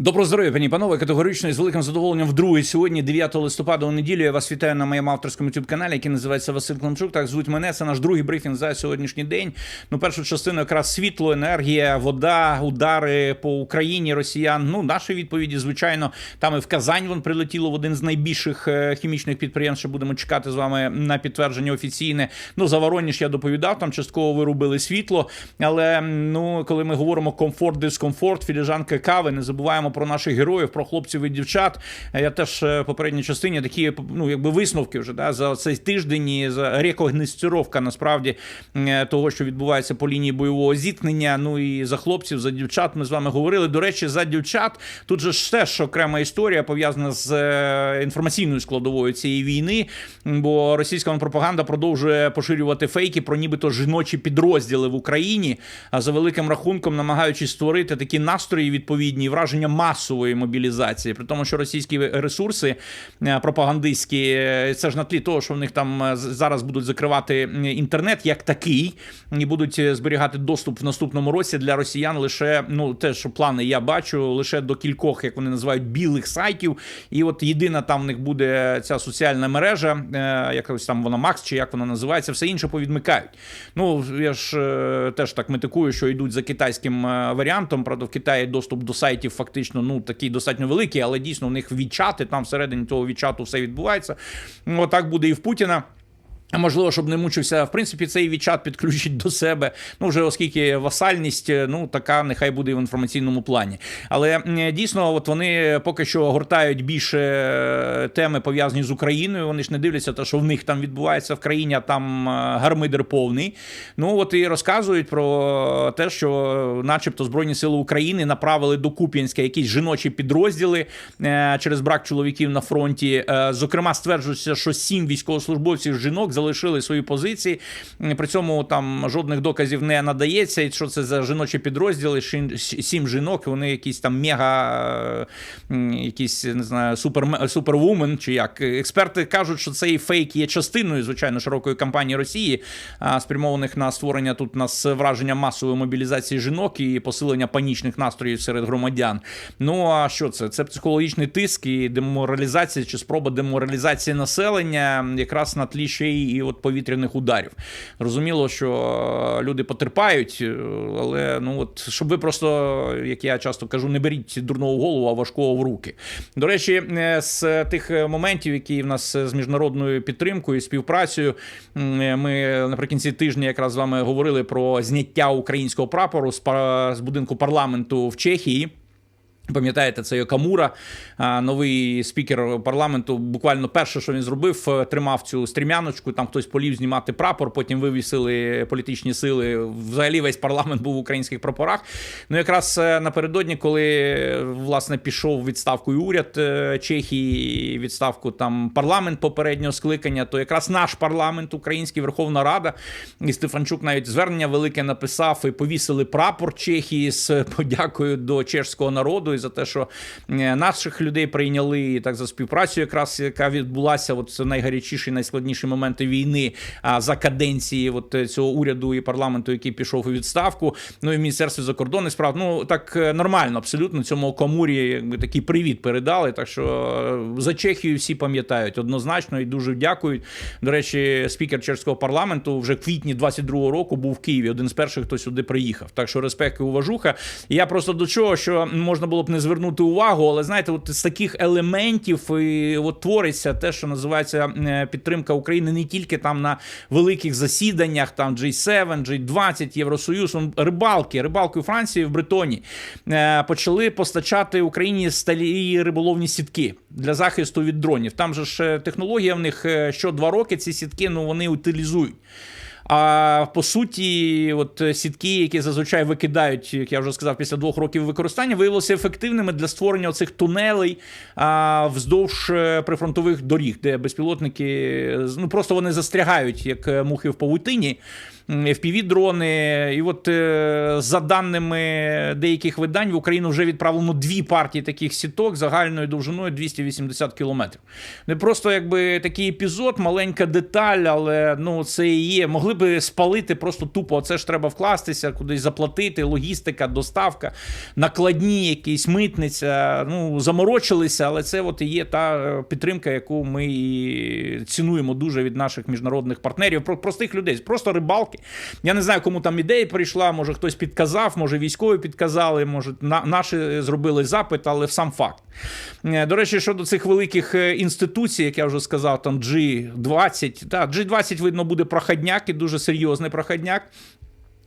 Доброго здоров'я, пані панове. Категорично і з великим задоволенням вдруге сьогодні, 9 листопада у неділю. Я вас вітаю на моєму авторському youtube каналі, який називається Василь Климчук. Так звуть мене. Це наш другий брифінг за сьогоднішній день. Ну, першу частину якраз світло, енергія, вода, удари по Україні, росіян. Ну, наші відповіді, звичайно, там і в Казань вон прилетіло в один з найбільших е, хімічних підприємств. що Будемо чекати з вами на підтвердження офіційне. Ну за Вороніж я доповідав. Там частково вирубили світло. Але ну, коли ми говоримо комфорт, дискомфорт, філіжанки кави, не забуваємо про наших героїв, про хлопців і дівчат. Я теж е, в попередній частині такі ну якби висновки вже да за цей тиждень і за рекогністировка насправді е, того, що відбувається по лінії бойового зіткнення. Ну і за хлопців, за дівчат. Ми з вами говорили. До речі, за дівчат тут же ж теж окрема історія пов'язана з е, інформаційною складовою цієї війни, бо російська пропаганда продовжує поширювати фейки про нібито жіночі підрозділи в Україні, а за великим рахунком намагаючись створити такі настрої відповідні враження масової мобілізації, при тому, що російські ресурси е, пропагандистські, е, це ж на тлі того, що в них там е, зараз будуть закривати інтернет як такий, і будуть зберігати доступ в наступному році для росіян лише ну те, що плани я бачу, лише до кількох, як вони називають, білих сайтів. І от єдина там в них буде ця соціальна мережа, якось там вона Макс, чи як вона називається, все інше повідмикають. Ну я ж теж так метикую, що йдуть за китайським варіантом. Правда, в Китаї доступ до сайтів фактично ну такий достатньо великий, але дійсно в них відчати, там всередині того відчату все відбувається. Ну, Отак буде і в Путіна. А можливо, щоб не мучився, в принципі, цей відчат підключить до себе. Ну, вже оскільки васальність, е, ну така нехай буде в інформаційному плані. Але дійсно, от вони поки що гортають більше е, теми пов'язані з Україною. Вони ж не дивляться, те, що в них там відбувається в країні, а там е, гармидер повний. Ну от і розказують про те, що, начебто, Збройні Сили України направили до Куп'янська якісь жіночі підрозділи е, через брак чоловіків на фронті. Е, Зокрема, стверджується, що сім військовослужбовців жінок залишили свої позиції. При цьому там жодних доказів не надається. І що це за жіночі підрозділи? Сім жінок. Вони якісь там мега, е, якісь не знаю, супер супервумен чи як. Експерти кажуть, що цей фейк є частиною звичайно широкої кампанії Росії, спрямованих на створення тут нас враження масової мобілізації жінок і посилення панічних настроїв серед громадян. Ну а що це? Це психологічний тиск і деморалізація чи спроба деморалізації населення, якраз на тлі ще й і от повітряних ударів. Зрозуміло, що е, люди потерпають, е, але ну от щоб ви просто, як я часто кажу, не беріть дурного голову, а важкого в руки. До речі, е, з тих моментів, які в нас з міжнародною підтримкою співпрацею, ми наприкінці тижня якраз з вами говорили про зняття українського прапору з будинку парламенту в Чехії. Пам'ятаєте, це Камура, новий спікер парламенту. Буквально перше, що він зробив, е, тримав цю стрімяночку. Там хтось полів знімати прапор. Потім вивісили політичні сили. Взагалі весь парламент був в українських прапорах. Ну, якраз е, напередодні, коли е, власне пішов відставку і уряд Чехії, відставку там парламент попереднього скликання, то якраз наш парламент, Український Верховна Рада, і Стефанчук навіть звернення велике написав і повісили прапор Чехії з подякою до чешського народу і за те, що е, наших людей прийняли так за співпрацю, якраз яка відбулася, от це найгарячіші, найскладніші моменти війни а, за каденції от е, цього уряду і парламенту, який пішов у відставку. Ну і в міністерстві закордонних справ. Ну так е, нормально, абсолютно цьому комурі якби такий привіт передали. Так що за Чехію всі пам'ятають однозначно і дуже дякують. До речі, спікер чешського парламенту вже в квітні 22-го року був в Києві. Один з перших, хто сюди приїхав. Так що респект і уважуха. Я просто до чого, що можна було б не звернути увагу, але знаєте, от з таких елементів і от твориться те, що називається е, підтримка України не тільки там на великих засіданнях, там G7, G20, Євросоюз, рибалки, рибалки у Франції в Бретоні е, почали постачати Україні сталі риболовні сітки для захисту від дронів. Там же ж е, технологія в них що два роки ці сітки ну вони утилізують. А по суті, от е, сітки, які зазвичай викидають, як я вже сказав, після двох років використання, виявилися ефективними для створення цих тунелей а, вздовж е, прифронтових доріг, де безпілотники ну просто вони застрягають як е, мухи в павутині. FPV-дрони. І от е, за даними деяких видань в Україну вже відправлено дві партії таких сіток загальною довжиною 280 кілометрів. Не просто якби такий епізод, маленька деталь, але ну це і є. Могли би спалити просто тупо. Це ж треба вкластися, кудись заплатити, логістика, доставка, накладні, якісь митниця. Ну заморочилися, але це от і є та е, підтримка, яку ми і цінуємо дуже від наших міжнародних партнерів, про простих людей, просто рибалки. Я не знаю, кому там ідея прийшла. Може хтось підказав, може військові підказали, може на, наші зробили запит, але сам факт. Е, До речі, щодо цих великих е, інституцій, як я вже сказав, там G20, та G20, видно, буде проходняк і дуже серйозний проходняк.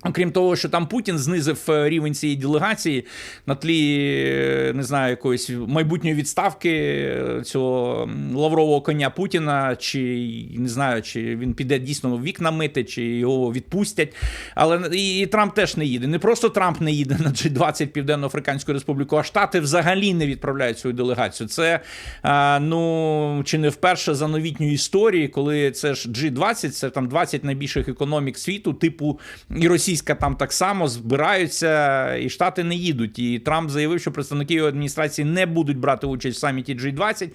Окрім того, що там Путін знизив е, рівень цієї делегації на тлі е, не знаю якоїсь майбутньої відставки е, цього лаврового коня Путіна, чи не знаю, чи він піде дійсно вікна мити, чи його відпустять. Але і, і Трамп теж не їде. Не просто Трамп не їде на G20 Південно-Африканську Республіку, а Штати взагалі не відправляють свою делегацію. Це ну чи не вперше за новітню історії, коли це ж G20, це там 20 найбільших економік світу, типу і Російська там так само збираються, і Штати не їдуть. І Трамп заявив, що представники його адміністрації не будуть брати участь в саміті G20,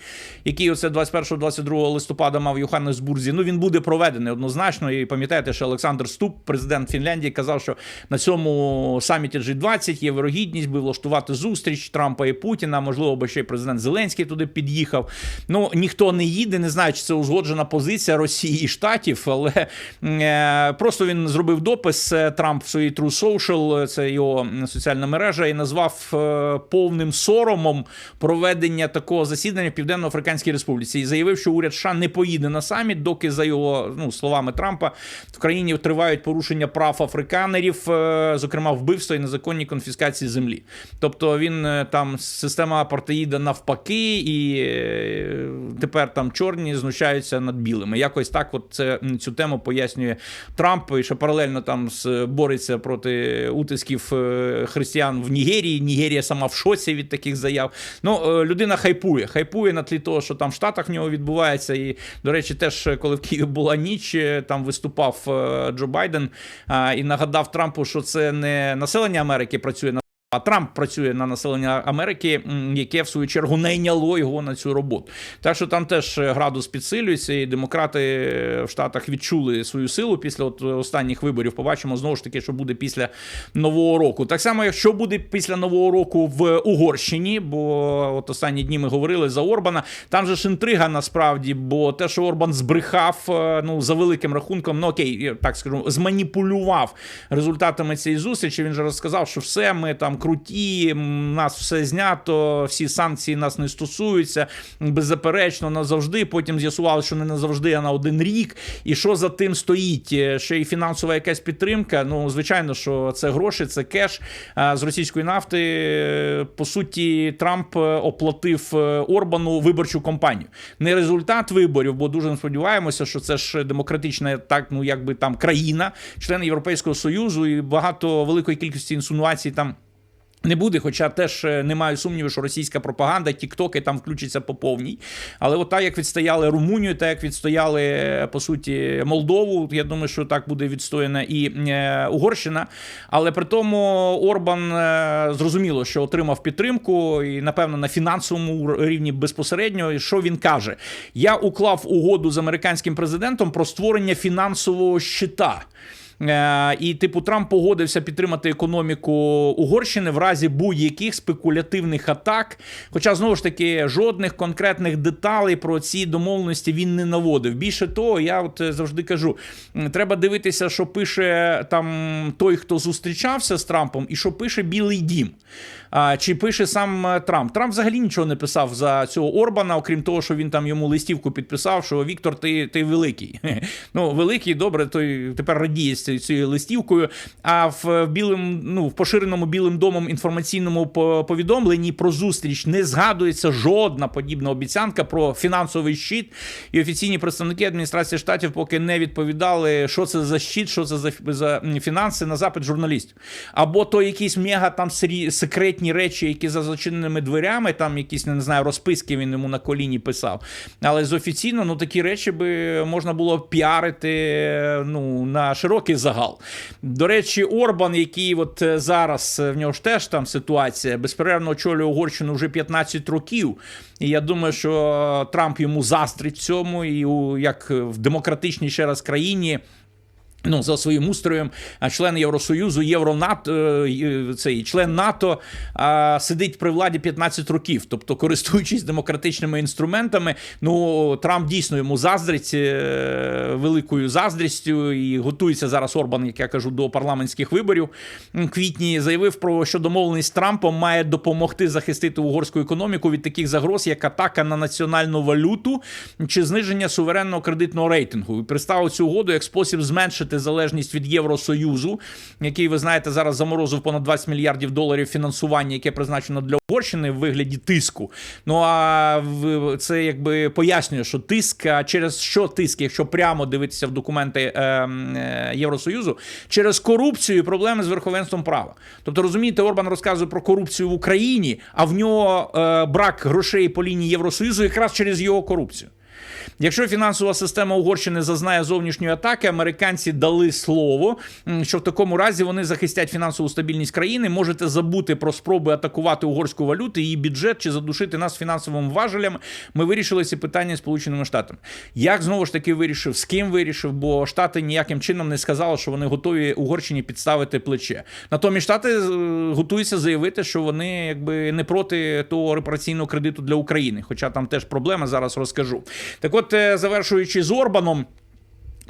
який оце 21-22 листопада мав в Йоханнесбурзі. Ну він буде проведений однозначно. І пам'ятаєте, що Олександр Ступ, президент Фінляндії, казав, що на цьому саміті G20 є вирогідність би влаштувати зустріч Трампа і Путіна. Можливо, би ще й президент Зеленський туди під'їхав. Ну ніхто не їде, не знаю, чи це узгоджена позиція Росії і Штатів, але е, просто він зробив допис е, Трамп в своїй True Social, це його соціальна мережа, і назвав е, повним соромом проведення такого засідання в Південно-Африканській Республіці. І заявив, що уряд США не поїде на саміт, доки за його ну, словами Трампа в країні тривають порушення прав африканерів, е, зокрема вбивства і незаконні конфіскації землі. Тобто він е, там система апартеїда навпаки, і е, тепер там чорні знущаються над білими. Якось так, от це цю тему пояснює Трамп, і ще паралельно там з бореться проти утисків е, християн в Нігерії. Нігерія сама в шоці від таких заяв. Ну, е, людина хайпує, хайпує на тлі того, що там в Штатах в нього відбувається. І, до речі, теж е, коли в Києві була ніч, там виступав Джо Байден і нагадав Трампу, що це не населення Америки працює на. А Трамп працює на населення Америки, яке в свою чергу найняло його на цю роботу. Так що там теж е, градус підсилюється, і демократи е, в Штатах відчули свою силу після от останніх виборів. Побачимо знову ж таки, що буде після нового року. Так само, що буде після нового року в Угорщині, бо от останні дні ми говорили за Орбана. Там же ж інтрига насправді, бо те, що Орбан збрехав, е, ну за великим рахунком, ну окей, так скажу, зманіпулював результатами цієї зустрічі. Він же розказав, що все ми там круті, нас все знято, всі санкції нас не стосуються. Беззаперечно назавжди. Потім з'ясували, що не назавжди, а на один рік. І що за тим стоїть? Е, Ще й фінансова якась підтримка. Ну, звичайно, що це гроші, це кеш з російської нафти. Е, По суті, Трамп е, оплатив е, Орбану виборчу кампанію. Не результат виборів, бо дуже сподіваємося, що це ж демократична, так ну якби там країна, член Європейського союзу, і багато великої кількості інсунуацій там. Не буде, хоча теж е, не маю сумніву, що російська пропаганда, тіктоки там включаться по повній. Але от так, як відстояли Румунію, так як відстояли е, по суті Молдову, я думаю, що так буде відстояна і е, Угорщина. Але при тому Орбан зрозуміло, що отримав підтримку, і напевно на фінансовому рівні безпосередньо. І Що він каже? Я уклав угоду з американським президентом про створення фінансового щита. Е, І, типу, Трамп погодився підтримати економіку Угорщини в разі будь-яких спекулятивних атак. Хоча, знову ж таки, жодних конкретних деталей про ці домовленості він не наводив. Більше того, я от е, завжди кажу: треба дивитися, що пише там той, хто зустрічався з Трампом, і що пише Білий Дім. Чи пише сам е, Трамп? Трамп взагалі нічого не писав за цього Орбана, окрім того, що він там йому листівку підписав, що Віктор, ти, ти великий. Ну, великий, добре, той тепер радіє з цією- листівкою. А в білим, ну, в поширеному білим домом інформаційному повідомленні про зустріч не згадується жодна подібна обіцянка про фінансовий щит. І офіційні представники адміністрації штатів поки не відповідали, що це за щит, що це за, за фінанси на запит журналістів. Або то якісь мега там секретні речі, які за зачиненими дверями, там якісь не знаю, розписки він йому на коліні писав. Але з офіційно ну такі речі би можна було піарити ну, на широкий загал. До речі, Орбан, який от е, зараз е, в нього ж теж там ситуація, безперервно очолює Угорщину вже 15 років. І я думаю, що Трамп йому заздрить цьому, і у як в демократичній ще раз країні. Ну, за своїм устроєм, член Євросоюзу, Євронато, е, цей член НАТО а, сидить при владі 15 років. Тобто, користуючись демократичними інструментами, ну Трамп дійсно йому заздрить е, великою заздрістю і готується зараз Орбан, як я кажу, до парламентських виборів. Квітні заявив про що домовленість з Трампом має допомогти захистити угорську економіку від таких загроз, як атака на національну валюту чи зниження суверенного кредитного рейтингу. І представив цю угоду як спосіб зменшити залежність від Євросоюзу, який ви знаєте зараз заморозив понад 20 мільярдів доларів фінансування, яке призначено для Угорщини в вигляді тиску. Ну а це якби пояснює, що тиск, через що тиск, якщо прямо дивитися в документи е, е, Євросоюзу, через корупцію і проблеми з верховенством права. Тобто, розумієте, Орбан розказує про корупцію в Україні, а в нього е, брак грошей по лінії Євросоюзу якраз через його корупцію. Якщо фінансова система Угорщини зазнає зовнішньої атаки, американці дали слово, що в такому разі вони захистять фінансову стабільність країни. Можете забути про спроби атакувати угорську валюту, її бюджет чи задушити нас фінансовими важелями. Ми вирішили ці питання Сполученими Штатами. Як знову ж таки вирішив, з ким вирішив, бо Штати ніяким чином не сказали, що вони готові Угорщині підставити плече. Натомість Штати е, готуються заявити, що вони якби не проти того репараційного кредиту для України. Хоча там теж проблема зараз розкажу. Так от, е, завершуючи з Орбаном.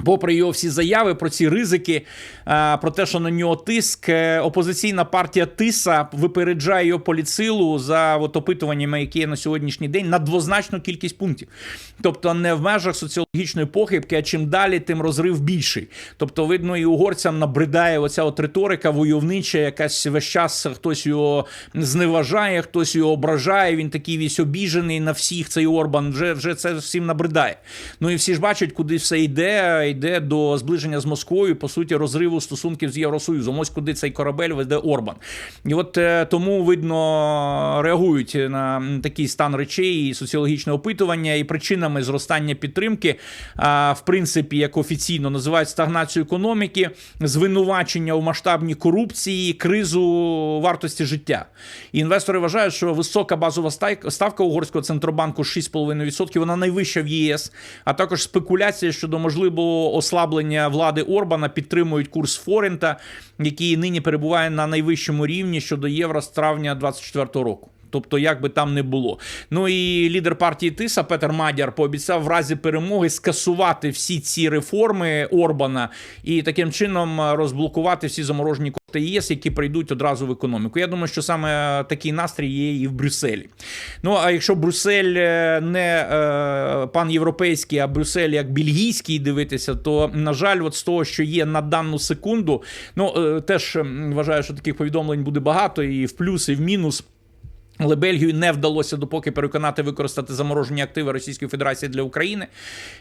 Попри його всі заяви про ці ризики, е, про те, що на нього тиск, е, опозиційна партія Тиса випереджає його політсилу за от, опитуваннями, які є на сьогоднішній день, на двозначну кількість пунктів. Тобто не в межах соціологічної похибки, а чим далі, тим розрив більший. Тобто, видно, і угорцям набридає оця от риторика войовнича, якась весь час хтось його зневажає, хтось його ображає. Він такий весь обіжений на всіх. Цей Орбан вже, вже це всім набридає. Ну і всі ж бачать, куди все йде. Йде до зближення з Москвою, по суті, розриву стосунків з Євросоюзом. Ось куди цей корабель веде Орбан. І от е, тому видно реагують на такий стан речей і соціологічне опитування, і причинами зростання підтримки, в принципі, як офіційно називають стагнацію економіки, звинувачення у масштабній корупції, кризу вартості життя. І інвестори вважають, що висока базова ставка угорського центробанку 6,5%, вона найвища в єС, а також спекуляція щодо можливого ослаблення влади Орбана підтримують курс Форента, який нині перебуває на найвищому рівні щодо євро з травня 2024 року. Тобто, як би там не було. Ну і лідер партії Тиса Петер Мадяр пообіцяв в разі перемоги скасувати всі ці реформи Орбана і таким чином розблокувати всі заморожені кошти ЄС, які прийдуть одразу в економіку. Я думаю, що саме такий настрій є і в Брюсселі. Ну а якщо Брюссель е, не е, пан європейський, а Брюссель як бельгійський дивитися, то на жаль, от з того, що є на дану секунду, ну е, теж вважаю, що таких повідомлень буде багато і в плюс, і в мінус. Але Бельгію не вдалося допоки переконати використати заморожені активи Російської Федерації для України.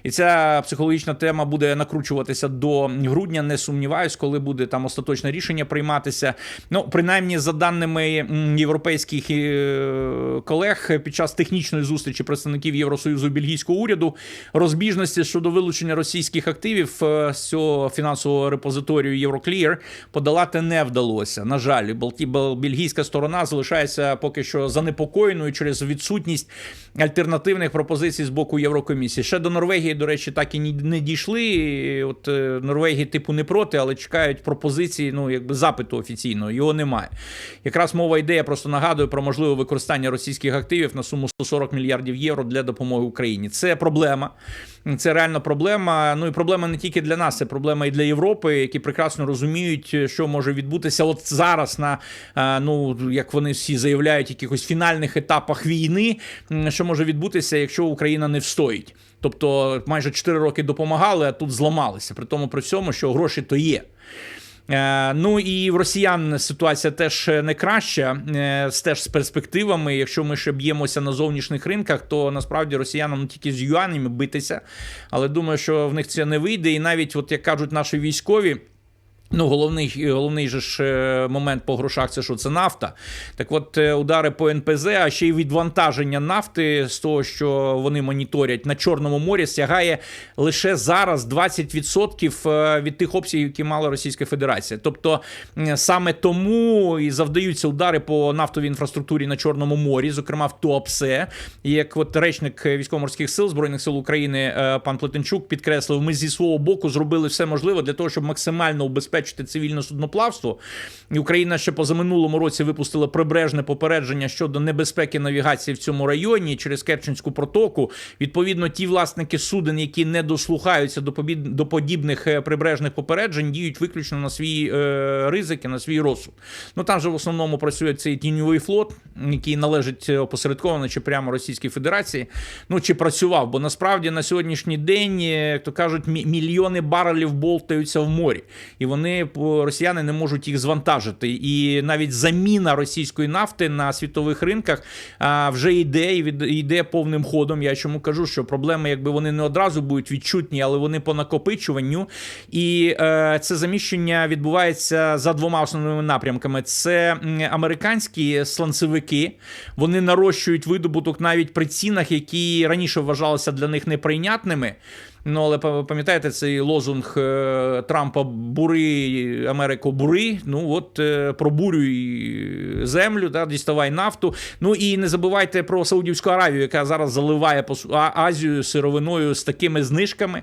І ця психологічна тема буде накручуватися до грудня. Не сумніваюсь, коли буде там остаточне рішення прийматися. Ну, принаймні, за даними європейських е, колег, під час технічної зустрічі представників Євросоюзу і бельгійського уряду розбіжності щодо вилучення російських активів е, з цього фінансового репозиторію Євроклір подолати не вдалося. На жаль, бельгійська сторона залишається поки що занепокоєною через відсутність альтернативних пропозицій з боку Єврокомісії. Ще до Норвегії, до речі, так і не дійшли. От е, Норвегії, типу, не проти, але чекають пропозиції, ну якби запиту офіційного. Його немає. Якраз мова йде, я просто нагадую про можливе використання російських активів на суму 140 мільярдів євро для допомоги Україні. Це проблема. Це реально проблема. Ну і проблема не тільки для нас, це проблема і для Європи, які прекрасно розуміють, що може відбутися от зараз на е, ну як вони всі заявляють, якихось фінальних етапах війни, що може відбутися, якщо Україна не встоїть. Тобто майже 4 роки допомагали, а тут зламалися. При тому при всьому, що гроші то є. Е, Ну і в росіян ситуація теж не краща, е, теж з перспективами. Якщо ми ще б'ємося на зовнішніх ринках, то насправді росіянам тільки з юанями битися, але думаю, що в них це не вийде. І навіть, от як кажуть наші військові. Ну, головний, головний же ж е, момент по грошах це що це нафта. Так от е, удари по НПЗ, а ще й відвантаження нафти з того, що вони моніторять на Чорному морі, сягає лише зараз 20% е, від тих обсягів, які мала Російська Федерація. Тобто саме тому і завдаються удари по нафтовій інфраструктурі на Чорному морі, зокрема в Туапсе. Як от речник військово-морських сил Збройних сил України пан Плетенчук підкреслив, ми зі свого боку зробили все можливе для того, щоб максимально убезпечити цивільне судноплавство. І Україна ще позаминулому році випустила прибережне попередження щодо небезпеки навігації в цьому районі через Керченську протоку. Відповідно, ті власники суден, які не дослухаються до побід- до подібних е, прибережних попереджень, діють виключно на свій е, ризик і на свій розсуд. Ну там же в основному працює цей тіньовий флот, який належить е, опосередковано чи прямо Російській Федерації. Ну чи працював, бо насправді на сьогоднішній день, е, як то кажуть, мільйони барелів болтаються в морі, і вони по- росіяни не можуть їх звантажити. І навіть заміна російської нафти на світових ринках вже йде і від йде повним ходом. Я чому кажу, що проблеми, якби вони не одразу будуть відчутні, але вони по накопичуванню. І е, це заміщення відбувається за двома основними напрямками: це американські сланцевики, вони нарощують видобуток навіть при цінах, які раніше вважалися для них неприйнятними. Ну, але пам'ятаєте цей лозунг е, Трампа бури Америку бури. Ну от е, пробурюй землю, да, діставай нафту. Ну і не забувайте про Саудівську Аравію, яка зараз заливає Азію сировиною з такими знижками,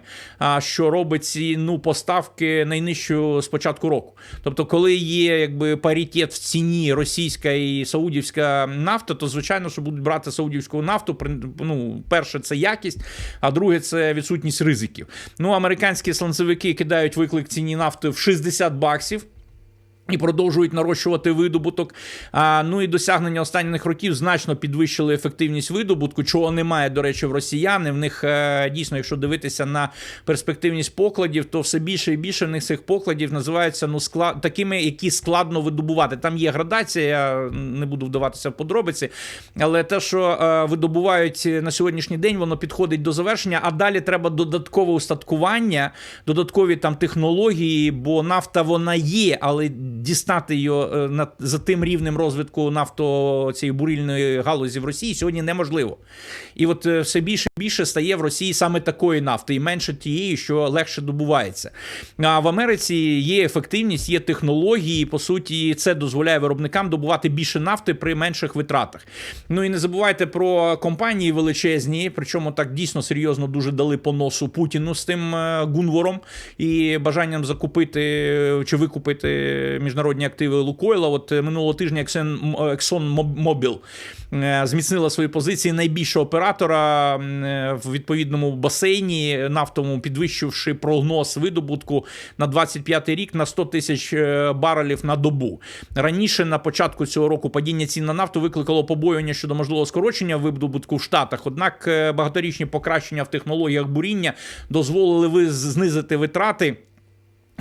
що робить ці ну, поставки найнижчу з початку року. Тобто, коли є якби паритет в ціні російська і саудівська нафта, то звичайно, що будуть брати саудівську нафту. Ну, перше, це якість, а друге, це відсутність ризиків. Ну, американські сланцевики кидають виклик ціні нафти в 60 баксів. І продовжують нарощувати видобуток. А, ну і досягнення останніх років значно підвищили ефективність видобутку, чого немає, до речі, в росіян. І В них е, дійсно, якщо дивитися на перспективність покладів, то все більше і більше в них цих покладів називаються ну склад такими, які складно видобувати. Там є градація, я не буду вдаватися в подробиці, але те, що е, видобувають на сьогоднішній день, воно підходить до завершення. А далі треба додаткове устаткування, додаткові там технології, бо нафта вона є, але дістати її е, на за тим рівнем розвитку нафто цієї бурильної галузі в Росії сьогодні неможливо. І от е, все більше і більше стає в Росії саме такої нафти, і менше тієї, що легше добувається. А в Америці є ефективність, є технології. і, По суті, це дозволяє виробникам добувати більше нафти при менших витратах. Ну і не забувайте про компанії величезні, причому так дійсно серйозно дуже дали по носу Путіну з тим е, гунвором і бажанням закупити чи викупити міжнародні активи Лукойла. От е, минулого тижня Exxon, Exxon Mobil е, зміцнила свої позиції найбільшого оператора е, в відповідному басейні нафтовому, підвищивши прогноз видобутку на 25 рік на 100 тисяч е, барелів на добу. Раніше на початку цього року падіння цін на нафту викликало побоювання щодо можливого скорочення видобутку в Штатах. Однак е, багаторічні покращення в технологіях буріння дозволили ви знизити витрати.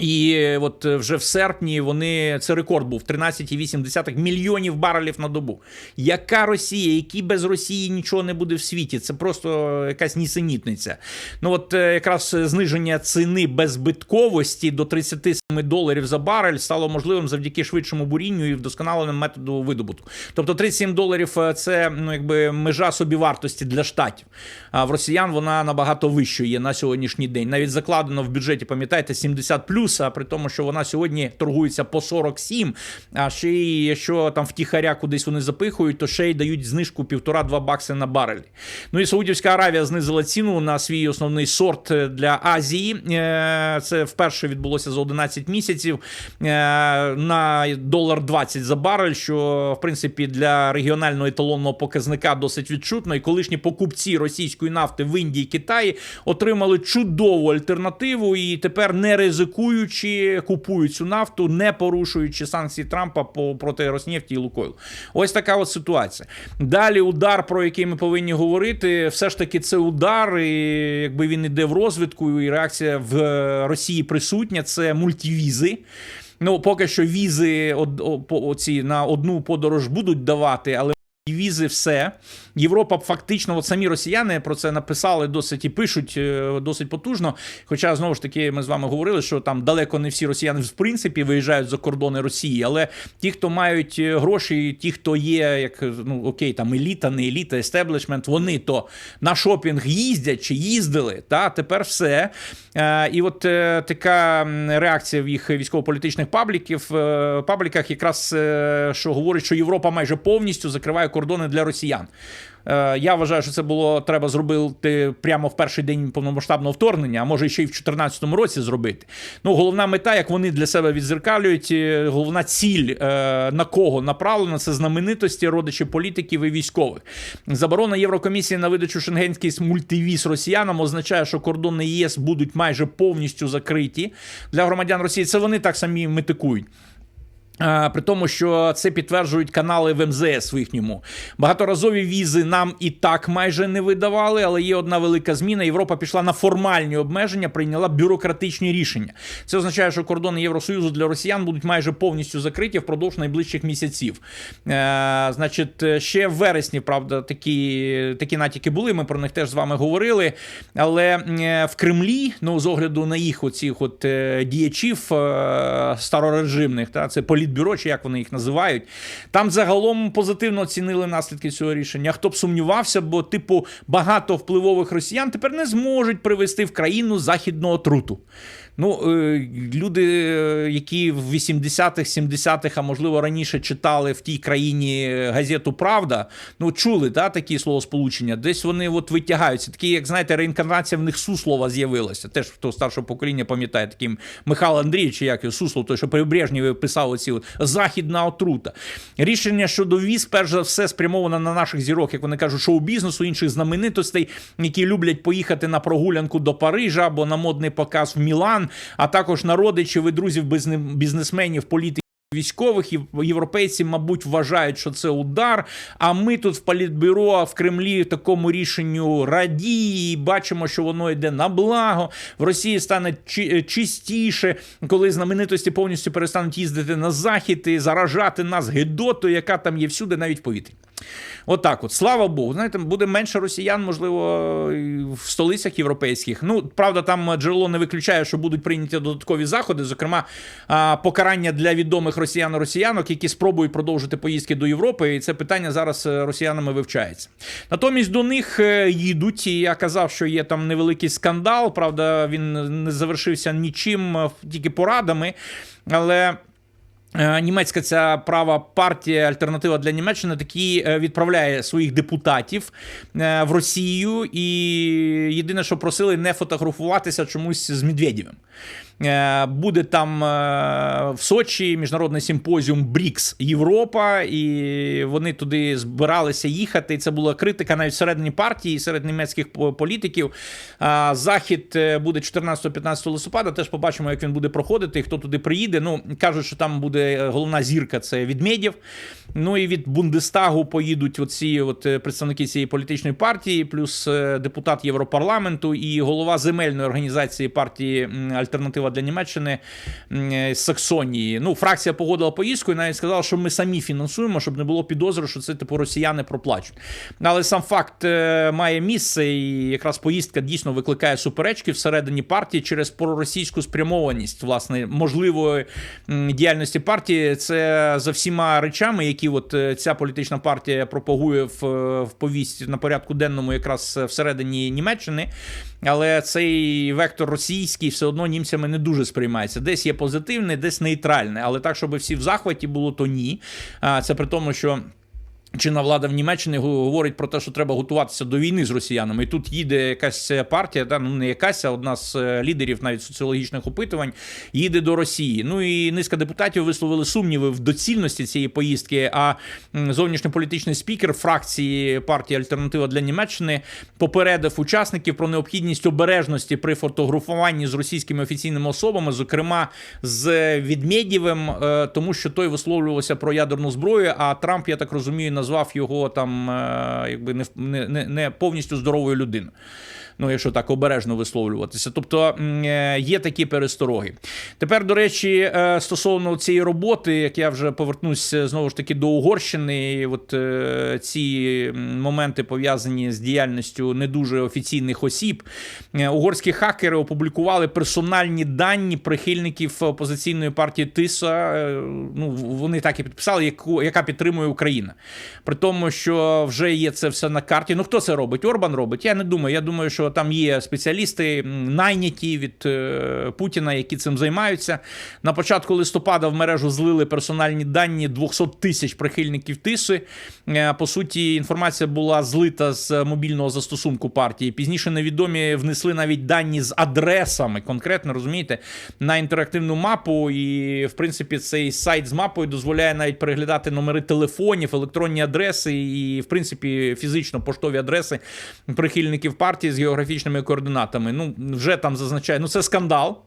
І от е, вже в серпні вони це рекорд був 13,8 мільйонів барелів на добу. Яка Росія, які без Росії нічого не буде в світі? Це просто якась нісенітниця. Ну от е, якраз зниження ціни беззбитковості до 37 доларів за барель стало можливим завдяки швидшому бурінню і вдосконаленому методу видобутку. Тобто 37 доларів е, це ну якби межа собівартості для штатів. А в росіян вона набагато вищою є на сьогоднішній день. Навіть закладено в бюджеті, пам'ятаєте, 70 плюс, а при тому, що вона сьогодні торгується по 47. А ще й якщо там втіхаря кудись вони запихують, то ще й дають знижку 1,5-2 бакси на барелі. Ну і Саудівська Аравія знизила ціну на свій основний сорт для Азії. Е, Це вперше відбулося за 11 місяців е, на долар 20 за барель, що в принципі для регіонального еталонного показника досить відчутно. І колишні покупці російської нафти в Індії Китаї отримали чудову альтернативу і тепер не ризикуючи купують цю нафту, не порушуючи санкції Трампа по проти Роснефті і Лукойл. Ось така от ситуація. Далі удар, про який ми повинні говорити, все ж таки це удар, і якби він іде в розвитку, і реакція в Росії присутня. Це мультивізи. Ну, поки що візи оці на одну подорож будуть давати, але візи, все. Європа фактично, от самі росіяни про це написали досить і пишуть е, досить потужно. Хоча знову ж таки, ми з вами говорили, що там далеко не всі росіяни в принципі виїжджають за кордони Росії, але ті, хто мають е, гроші, ті, хто є, як ну окей, там еліта, не еліта, естеблішмент, вони то на шопінг їздять чи їздили. Та тепер все. Е, І от така реакція в їх військово-політичних пабліків пабліках, якраз що говорить, що Європа майже повністю закриває кордони для росіян. Е, Я вважаю, що це було треба зробити прямо в перший день повномасштабного вторгнення, а може ще й в 2014 році зробити. Ну, головна мета, як вони для себе відзеркалюють, е, головна ціль е, на кого направлена, це знаменитості, родичі політиків і військових. Заборона Єврокомісії на видачу шенгенський мультивіз росіянам означає, що кордони ЄС будуть майже повністю закриті для громадян Росії. Це вони так самі метикують. При тому, що це підтверджують канали в МЗС в їхньому. Багаторазові візи нам і так майже не видавали, але є одна велика зміна. Європа пішла на формальні обмеження, прийняла бюрократичні рішення. Це означає, що кордони Євросоюзу для росіян будуть майже повністю закриті впродовж найближчих місяців. Е, значить, ще в вересні, правда, такі, такі натяки були. Ми про них теж з вами говорили. Але е, в Кремлі, ну з огляду на їх оцих от е, діячів е, старорежимних, та це політбюро, чи як вони їх називають. Там загалом позитивно оцінили наслідки цього рішення. Хто б сумнівався, бо, типу, багато впливових росіян тепер не зможуть привести в країну західного труту. Ну, е, люди, е, які в 80-х, 70-х, а можливо раніше читали в тій країні газету Правда, ну чули да, такі словосполучення. Десь вони от витягаються. Такі, як знаєте, реінкарнація в них Суслова з'явилася. Теж хто старшого покоління пам'ятає, таким Михайло Андрійович, як його Суслов, той, що при Брежнєві писав оці от, західна отрута. Рішення щодо віз, перш за все, спрямовано на наших зірок, як вони кажуть, шоу-бізнесу, інших знаменитостей, які люблять поїхати на прогулянку до Парижа або на модний показ в Мілан, а також на родичів і друзів бізнесменів, політиків. Військових і європейці, мабуть, вважають, що це удар. А ми тут в політбюро в Кремлі такому рішенню радії, бачимо, що воно йде на благо. В Росії стане чи- чистіше, коли знаменитості повністю перестануть їздити на захід і заражати нас гидотою, яка там є всюди, навіть в повітрі. Отак, от, слава Богу, знаєте, буде менше росіян, можливо, в столицях європейських. Ну, правда, там джерело не виключає, що будуть прийняті додаткові заходи, зокрема, покарання для відомих росіян і росіянок, які спробують продовжити поїздки до Європи. І це питання зараз е, росіянами вивчається. Натомість до них е, їдуть. І я казав, що є там невеликий скандал. Правда, він не завершився нічим, е, тільки порадами. Але. Е, Німецька ця права партія Альтернатива для Німеччини такі е, відправляє своїх депутатів е, в Росію, і єдине, що просили не фотографуватися чомусь з Медведєвим. Е, Буде там е, в Сочі міжнародний симпозіум БРІКС Європа, і вони туди збиралися їхати. Це була критика навіть всередині партії, серед німецьких політиків. Захід е, буде 14-15 листопада. Теж побачимо, як він буде проходити, хто туди приїде. Ну кажуть, що там буде головна зірка це Відмедєв. Ну і від Бундестагу поїдуть оці от представники цієї політичної партії, плюс депутат Європарламенту і голова земельної організації партії Альтернатива для Німеччини е, з Саксонії. Ну, фракція погодила поїздку і навіть сказала, що ми самі фінансуємо, щоб не було підозри, що це типу росіяни проплачуть. Але сам факт е, має місце, і якраз поїздка дійсно викликає суперечки всередині партії через проросійську спрямованість власне можливої діяльності партії. Це за всіма речами, які от е, ця політична партія пропагує в, в повісті на порядку денному, якраз всередині Німеччини. Але цей вектор російський все одно німцями не дуже сприймається. Десь є позитивне, десь нейтральне. Але так, щоб всі в захваті було, то ні. А це при тому, що. Чинна влада в Німеччині говорить про те, що треба готуватися до війни з росіянами. І тут їде якась партія, та ну не якась, а одна з е, лідерів навіть соціологічних опитувань, їде до Росії. Ну і низка депутатів висловили сумніви в доцільності цієї поїздки. А зовнішньополітичний спікер фракції партії Альтернатива для Німеччини попередив учасників про необхідність обережності при фотографуванні з російськими офіційними особами, зокрема з Відмєдєвим, е, тому що той висловлювався про ядерну зброю. А Трамп, я так розумію, назвав його там е, якби не, не, не- повністю здоровою людиною. Ну, якщо так обережно висловлюватися. Тобто е, є такі перестороги. Тепер, до речі, е, стосовно цієї роботи, як я вже повернусь знову ж таки до Угорщини, і от е, ці моменти пов'язані з діяльністю не дуже офіційних осіб. Е, Угорські хакери опублікували персональні дані прихильників опозиційної партії Тиса. Е, Ну, вони так і підписали, яку, яка підтримує Україна. При тому, що вже є це все на карті. Ну хто це робить? Орбан робить. Я не думаю. Я думаю, що там є спеціалісти найняті від е, Путіна, які цим займаються. На початку листопада в мережу злили персональні дані 200 тисяч прихильників Тиси. Е, По суті, інформація була злита з мобільного застосунку партії. Пізніше невідомі внесли навіть дані з адресами, конкретно розумієте, на інтерактивну мапу. І, в принципі, цей сайт з мапою дозволяє навіть переглядати номери телефонів, електронні адреси і, в принципі, фізично поштові адреси прихильників партії з географічними координатами. Ну, вже там зазначає, ну це скандал.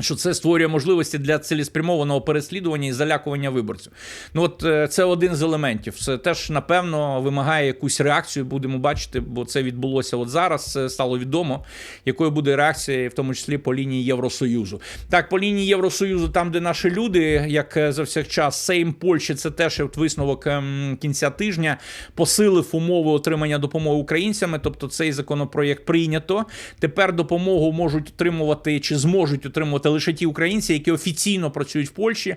Що це створює можливості для цілеспрямованого переслідування і залякування виборців. Ну от е, це один з елементів. Це теж напевно вимагає якусь реакцію. Будемо бачити, бо це відбулося от зараз. Це стало відомо, якою буде реакція, в тому числі по лінії Євросоюзу. Так, по лінії Євросоюзу, там, де наші люди, як е, завсякчас, Сейм Польщі, це теж от висновок ем, кінця тижня, посилив умови отримання допомоги українцями. Тобто цей законопроєкт прийнято. Тепер допомогу можуть отримувати чи зможуть отримувати лише ті українці, які офіційно працюють в Польщі.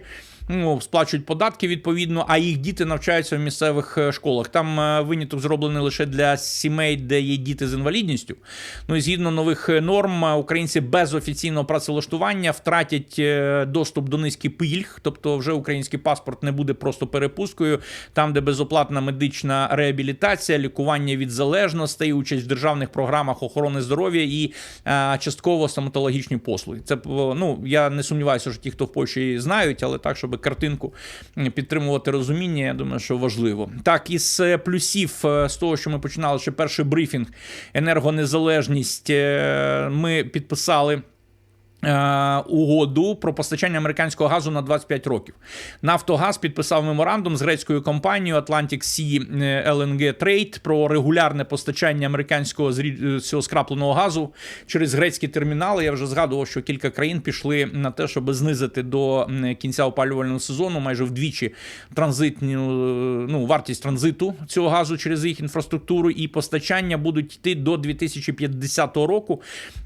Ну, сплачують податки відповідно, а їх діти навчаються в місцевих е, школах. Там е, виняток зроблений лише для сімей, де є діти з інвалідністю. Ну і згідно нових е, норм, українці без офіційного працевлаштування втратять доступ до низки пільг, тобто вже український паспорт не буде просто перепусткою. Там, де безоплатна медична реабілітація, лікування від залежностей, участь в державних програмах охорони здоров'я і е, частково стоматологічні послуги. Це ну я не сумніваюся, що ті, хто в Польщі знають, але так, щоб картинку підтримувати розуміння, я думаю, що важливо. Так, із е, плюсів е, з того, що ми починали ще перший брифінг, енергонезалежність, е, ми підписали. Е, Угоду про постачання американського газу на 25 років. Нафтогаз підписав меморандум з грецькою компанією Atlantic Sea LNG Trade про регулярне постачання американського цього скрапленого газу через грецькі термінали. Я вже згадував, що кілька країн пішли на те, щоб знизити до кінця опалювального сезону майже вдвічі транзитну ну, вартість транзиту цього газу через їх інфраструктуру і постачання будуть йти до 2050 року.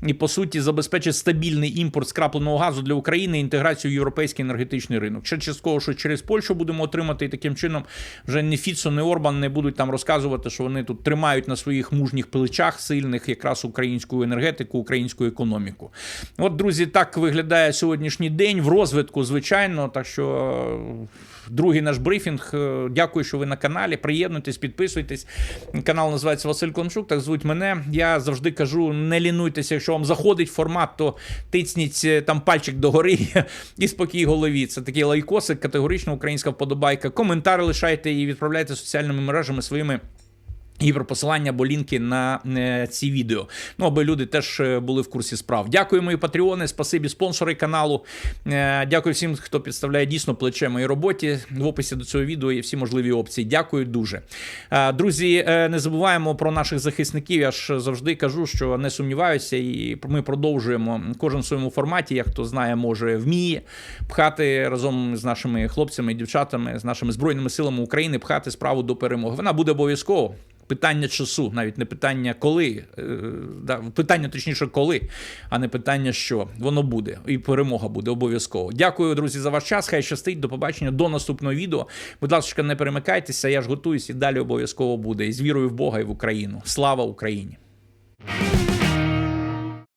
І по суті забезпечить стабільний імпорт скрапленого газу для України, інтеграцію в європейський енергетичний ринок. Ще частково, що через Польщу будемо отримати, і таким чином вже ні Фіцо, ні Орбан не будуть там розказувати, що вони тут тримають на своїх мужніх плечах сильних якраз українську енергетику, українську економіку. От, друзі, так виглядає сьогоднішній день в розвитку, звичайно. Так що другий наш брифінг. Е, Дякую, що ви на каналі. Приєднуйтесь, підписуйтесь. Канал називається Василь Клончук. Так звуть мене. Я завжди кажу: не лінуйтеся, якщо вам заходить формат, то тицніть е, там пальчик догори і спокій голові. Це такий лайкосик, категорично українська вподобайка. Коментар лишайте і відправляйте соціальними мережами своїми. І про посилання або лінки на е, ці відео. Ну, аби люди теж е, були в курсі справ. Дякую, мої патреони, спасибі спонсори каналу. Е, Дякую всім, хто підставляє дійсно плече моїй роботі. В описі до цього відео є всі можливі опції. Дякую дуже. Друзі, не забуваємо про наших захисників. Я ж завжди кажу, що не сумніваюся, і ми продовжуємо кожен в своєму форматі. Як хто знає, може вміє пхати разом з нашими хлопцями і дівчатами, з нашими збройними силами України, пхати справу до перемоги. Вона буде обов'язково. Питання часу, навіть не питання коли, е, да, питання точніше коли, а не питання що. Воно буде, і перемога буде обов'язково. Дякую, друзі, за ваш час. Хай щастить. До побачення, до наступного відео. Будь ласка, не перемикайтеся. Я ж готуюсь і далі обов'язково буде. І з вірою в Бога і в Україну. Слава Україні!